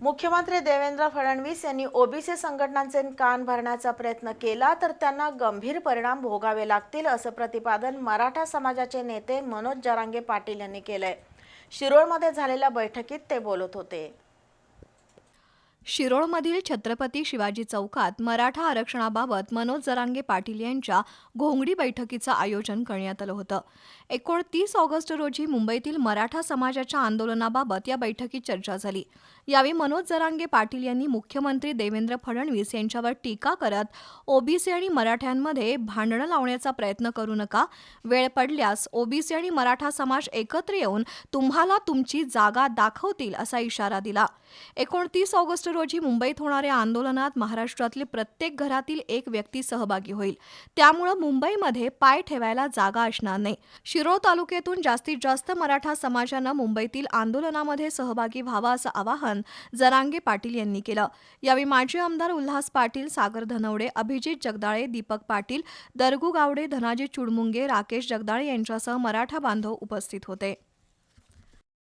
मुख्यमंत्री देवेंद्र फडणवीस यांनी ओबीसी संघटनांचे कान भरण्याचा प्रयत्न केला तर त्यांना गंभीर परिणाम भोगावे लागतील असं प्रतिपादन मराठा समाजाचे नेते मनोज जरांगे पाटील यांनी केलंय. शिरोळमध्ये झालेल्या बैठकीत ते बोलत होते. शिरोळमधील छत्रपती शिवाजी चौकात मराठा आरक्षणाबाबत मनोज जरांगे पाटील यांच्या घोंगडी बैठकीचं आयोजन करण्यात आलं होतं. एकोणतीस ऑगस्ट रोजी मुंबईतील मराठा समाजाच्या आंदोलनाबाबत या बैठकीत चर्चा झाली. यावेळी मनोज जरांगे पाटील यांनी मुख्यमंत्री देवेंद्र फडणवीस यांच्यावर टीका करत ओबीसी आणि मराठ्यांमध्ये भांडणं लावण्याचा प्रयत्न करू नका वेळ पडल्यास ओबीसी आणि मराठा समाज एकत्र येऊन तुम्हाला तुमची जागा दाखवतील असा इशारा दिला. एकोणतीस ऑगस्ट रोजी मुंबईत होणाऱ्या आंदोलनात महाराष्ट्रातील प्रत्येक घरातील एक व्यक्ती सहभागी होईल. त्यामुळं मुंबईमध्ये पाय ठेवायला जागा असणार नाही. शिरोळ तालुक्यातून जास्तीत जास्त मराठा समाजानं मुंबईतील आंदोलनामध्ये सहभागी व्हावा असं आवाहन जरांगे पाटील यांनी केलं. यावेळी माजी आमदार उल्हास पाटील सागर धनवडे अभिजित जगदाळे दीपक पाटील दरगू गावडे धनाजी चुडमुंगे राकेश जगदाळे यांच्यासह मराठा बांधव उपस्थित होते.